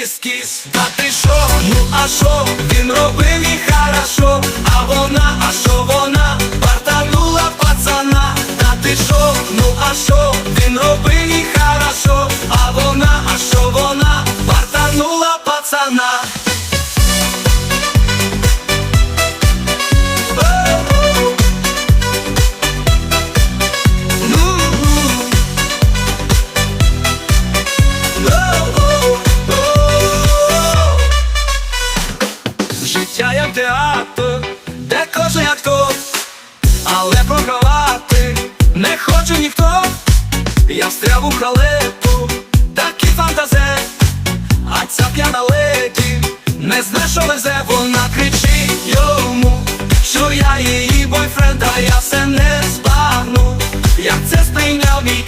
кіс-кіс. Та ти шо, ну а шо, він робив і хорошо. А вона, а шо вона, бартанула пацана. Та ти шо, ну а шо, він робив і хорошо. А вона, а шо вона, бартанула пацана театр, де кожен актор, але програвати не хоче ніхто. Я встряв у халепу, такий фантазе, а ця п'яна леді не зна, що везе, вона кричить йому, що я її бойфренд, а я все не збагну. Як це сприйняв мій